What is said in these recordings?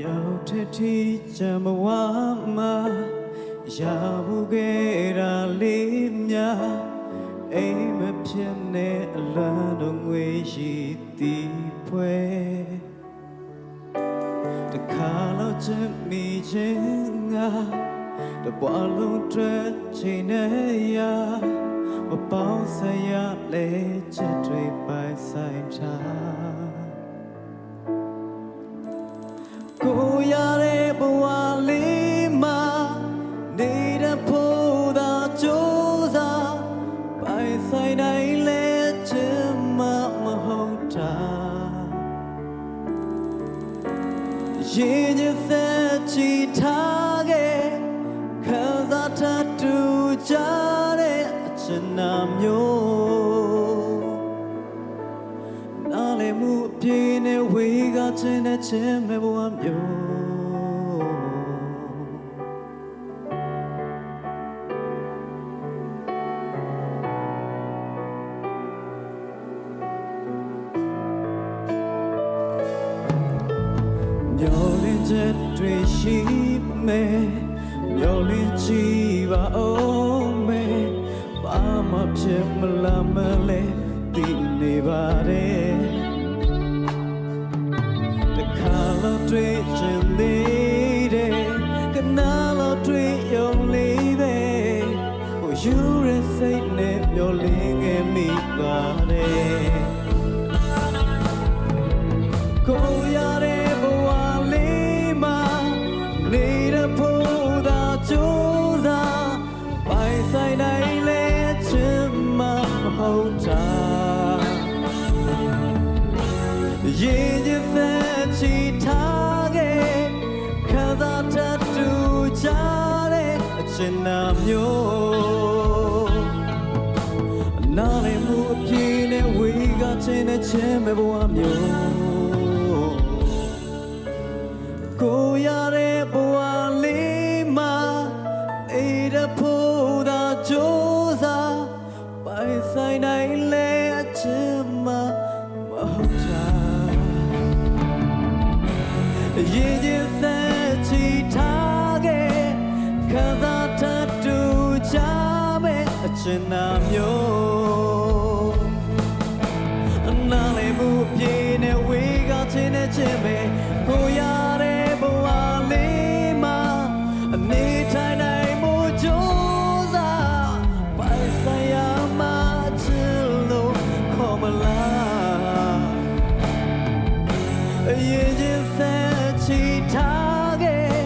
ရောက်တဲ့ထိချမ်းဘဝမှာရဖို့ခဲ့တာလေးများအိမ်မဖြစ်နဲ့အလန်းတော်ငွေရှိသည်ဖွဲတခါတော့ချင်မိခြင်းငါတပွားလုံးတွေ့ချိန်နဲ့ရမပေါင်းစရာလဲချက်တွေပိုင်ဆိုင်ထား ရတဲ့ဘဝလေးမှာနေတဲ့ဖို့သာကြိုးစားပိုင်ဆိုင်နိုင်လဲချင်မှမဟုတ်တာရင်ကျသက်ချီထားခဲ့ခံစားထတူကြတဲ့အချင်နာမျိုးနားလည်မှုအပြည့်နဲ့ဝေက ခြင်းနဲ့ခြင်းမဲ့ဘဝမျိုးမျောလင်းချက်တွေရှိမယ်မျောလင်းချီပါအောင်မယ်ဘာမှဖြစ်မလာမလဲသိနေပါတယ် ယူရစိတ်နဲ့မျောလင်းခဲ့မိပါတယ်ကိုရတဲ့ဘဝလေးမှာနေတဲ့ဖို့သာကြိုးစားပိုင်ဆိုင်နိုင်လဲချင်မှမဟုတ်တာရင်ကျသက်ချီထားခဲ့ခံစားတတ်တူကြတဲ့အချင်နာမျိုး ချင်းနဲ့ချင်းမဲ့ဘဝမျိုးကိုရတဲ့ဘဝလေးမှာနေတဲ့ဖို့သာကြိုးစားပိုင်ဆိုင်နိုင်လဲအချင်မှမဟုတ်တာရင်ကျသက်ချီထားခဲ့ခံစားတတ်တူကြမဲ့အချင်နာမျိုး ချင်းနဲ့ချင်းပဲကိုရတဲ့ဘဝလေးမှာအနေထိုင်နိုင်မှုကြိုးစားပိုင်ဆိုင်ရမှာချင်လို့ခေါ်မလားရင်ကျသက်ချီထားခဲ့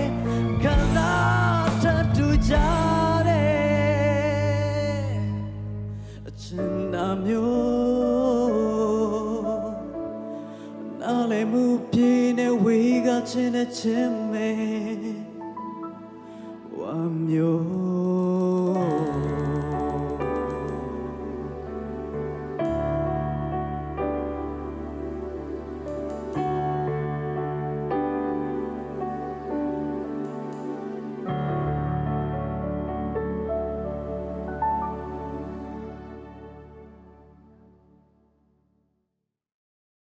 ခံစားတတ်တူကြ နားလည်မှုပြည့်နဲ့ဝေကချင်းနဲ့ချင်းမဲဝါမျိုး